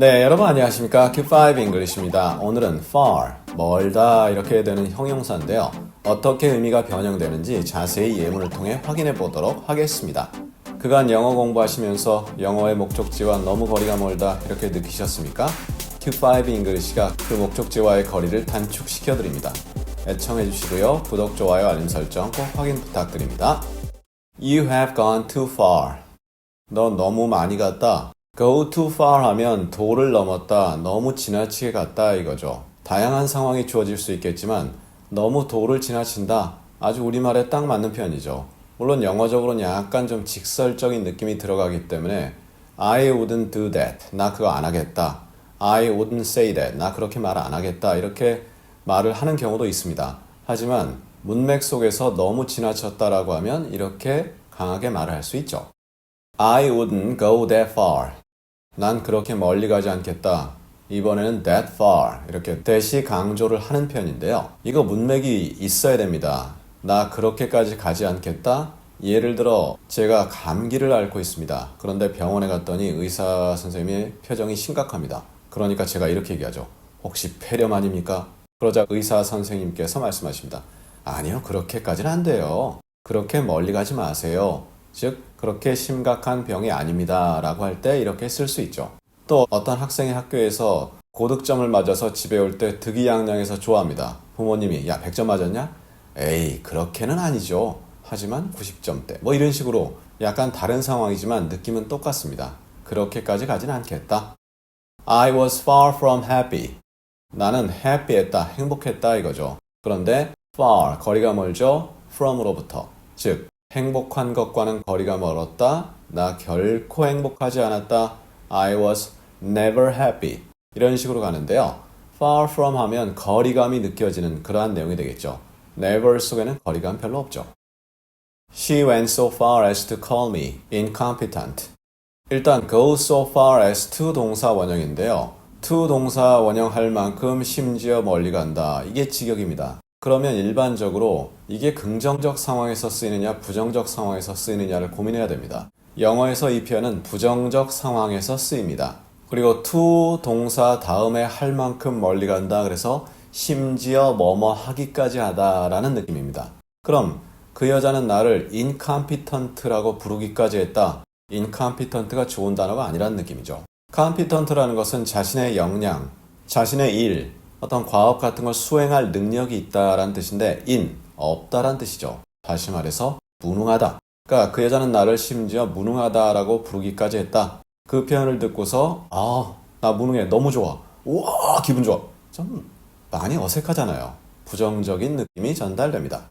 네, 여러분 안녕하십니까? Q5 English입니다. 오늘은 far, 멀다 이렇게 되는 형용사인데요. 어떻게 의미가 변형되는지 자세히 예문을 통해 확인해 보도록 하겠습니다. 그간 영어 공부하시면서 영어의 목적지와 너무 거리가 멀다 이렇게 느끼셨습니까? Q5 English가 그 목적지와의 거리를 단축시켜 드립니다. 애청해 주시고요. 구독, 좋아요, 알림 설정 꼭 확인 부탁드립니다. You have gone too far. 너 너무 많이 갔다. Go too far 하면 도를 넘었다, 너무 지나치게 갔다 이거죠. 다양한 상황이 주어질 수 있겠지만 너무 도를 지나친다. 아주 우리말에 딱 맞는 표현이죠. 물론 영어적으로는 약간 좀 직설적인 느낌이 들어가기 때문에 I wouldn't do that. 나 그거 안 하겠다. I wouldn't say that. 나 그렇게 말 안 하겠다. 이렇게 말을 하는 경우도 있습니다. 하지만 문맥 속에서 너무 지나쳤다라고 하면 이렇게 강하게 말을 할 수 있죠. I wouldn't go that far. 난 그렇게 멀리 가지 않겠다. 이번에는 that far. 이렇게 대시 강조를 하는 편인데요. 이거 문맥이 있어야 됩니다. 나 그렇게까지 가지 않겠다. 예를 들어 제가 감기를 앓고 있습니다. 그런데 병원에 갔더니 의사 선생님의 표정이 심각합니다. 그러니까 제가 이렇게 얘기하죠. 혹시 폐렴 아닙니까? 그러자 의사 선생님께서 말씀하십니다. 아니요, 그렇게까지는 안 돼요. 그렇게 멀리 가지 마세요. 즉, 그렇게 심각한 병이 아닙니다. 라고 할 때 이렇게 쓸 수 있죠. 또 어떤 학생이 학교에서 고득점을 맞아서 집에 올 때 득이양양해서 좋아합니다. 부모님이, 야, 100점 맞았냐? 에이, 그렇게는 아니죠. 하지만 90점대. 뭐 이런 식으로 약간 다른 상황이지만 느낌은 똑같습니다. 그렇게까지 가진 않겠다. I was far from happy. 나는 happy했다, 행복했다 이거죠. 그런데 far, 거리가 멀죠? from으로부터. 즉, 행복한 것과는 거리가 멀었다. 나 결코 행복하지 않았다. I was never happy. 이런 식으로 가는데요. far from 하면 거리감이 느껴지는 그러한 내용이 되겠죠. never 속에는 거리감 별로 없죠. She went so far as to call me incompetent. 일단 go so far as to 동사 원형인데요. to 동사 원형할 만큼 심지어 멀리 간다. 이게 직역입니다. 그러면 일반적으로 이게 긍정적 상황에서 쓰이느냐 부정적 상황에서 쓰이느냐를 고민해야 됩니다. 영어에서 이 표현은 부정적 상황에서 쓰입니다. 그리고 to 동사 다음에 할 만큼 멀리 간다. 그래서 심지어 뭐뭐 하기까지 하다라는 느낌입니다. 그럼 그 여자는 나를 incompetent라고 부르기까지 했다. incompetent가 좋은 단어가 아니라는 느낌이죠. competent라는 것은 자신의 역량, 자신의 일, 어떤 과업 같은 걸 수행할 능력이 있다라는 뜻인데 in 없다라는 뜻이죠. 다시 말해서 무능하다. 그러니까 그 여자는 나를 심지어 무능하다라고 부르기까지 했다. 그 표현을 듣고서 아, 나 무능해. 너무 좋아. 우와, 기분 좋아. 좀 많이 어색하잖아요. 부정적인 느낌이 전달됩니다.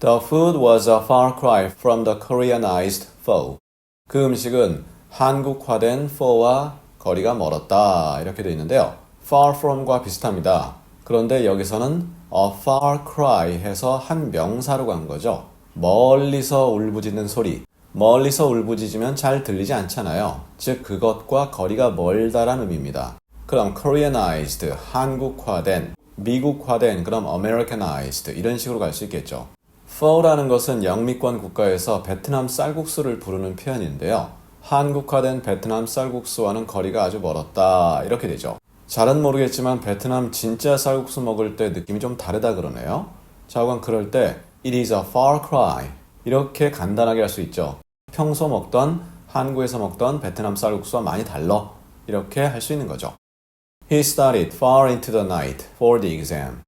The food was a far cry from the Koreanized pho. 그 음식은 한국화된 pho와 거리가 멀었다. 이렇게 되어 있는데요. Far from과 비슷합니다. 그런데 여기서는 a far cry 해서 한 명사로 간 거죠. 멀리서 울부짖는 소리. 멀리서 울부짖으면 잘 들리지 않잖아요. 즉 그것과 거리가 멀다란 의미입니다. 그럼 Koreanized, 한국화된, 미국화된, 그럼 Americanized 이런 식으로 갈 수 있겠죠. pho라는 것은 영미권 국가에서 베트남 쌀국수를 부르는 표현인데요. 한국화된 베트남 쌀국수와는 거리가 아주 멀었다 이렇게 되죠. 잘은 모르겠지만 베트남 진짜 쌀국수 먹을 때 느낌이 좀 다르다 그러네요. 자, 그럼 그럴 때 it is a far cry 이렇게 간단하게 할 수 있죠. 평소 먹던 한국에서 먹던 베트남 쌀국수와 많이 달러 이렇게 할 수 있는 거죠. He studied far into the night for the exam.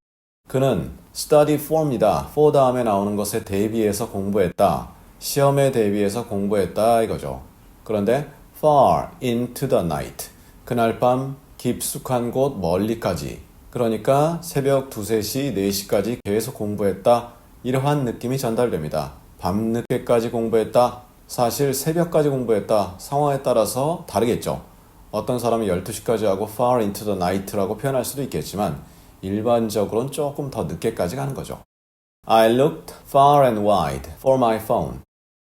그는 study for입니다. for 다음에 나오는 것에 대비해서 공부했다. 시험에 대비해서 공부했다 이거죠. 그런데 far into the night. 그날 밤 깊숙한 곳 멀리까지. 그러니까 새벽 2, 3시, 4시까지 계속 공부했다. 이러한 느낌이 전달됩니다. 밤늦게까지 공부했다. 사실 새벽까지 공부했다. 상황에 따라서 다르겠죠. 어떤 사람이 12시까지 하고 far into the night라고 표현할 수도 있겠지만 일반적으로는 조금 더 늦게까지 가는 거죠. I looked far and wide for my phone.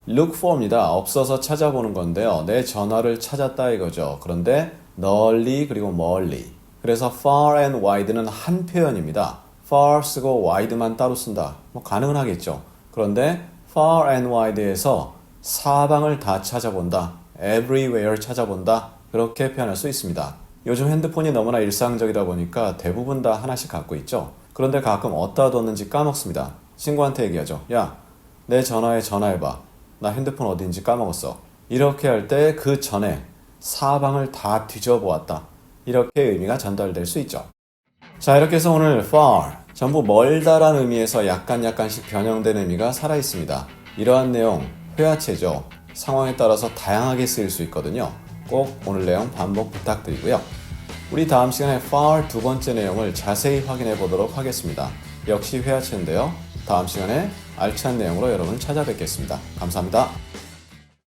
look for입니다. 없어서 찾아보는 건데요. 내 전화를 찾았다 이거죠. 그런데 널리 그리고 멀리. 그래서 far and wide는 한 표현입니다. far 쓰고 wide만 따로 쓴다. 뭐 가능은 하겠죠. 그런데 far and wide에서 사방을 다 찾아본다. everywhere 찾아본다. 그렇게 표현할 수 있습니다. 요즘 핸드폰이 너무나 일상적이다 보니까 대부분 다 하나씩 갖고 있죠. 그런데 가끔 어디다 뒀는지 까먹습니다. 친구한테 얘기하죠. 야, 내 전화에 전화해봐. 나 핸드폰 어딘지 까먹었어. 이렇게 할 때 그 전에 사방을 다 뒤져보았다. 이렇게 의미가 전달될 수 있죠. 자, 이렇게 해서 오늘 far 전부 멀다란 의미에서 약간 약간씩 변형된 의미가 살아 있습니다. 이러한 내용 회화체죠. 상황에 따라서 다양하게 쓰일 수 있거든요. 꼭 오늘 내용 반복 부탁드리고요. 우리 다음 시간에 far 두 번째 내용을 자세히 확인해 보도록 하겠습니다. 역시 회화체인데요. 다음 시간에 알찬 내용으로 여러분 찾아뵙겠습니다. 감사합니다.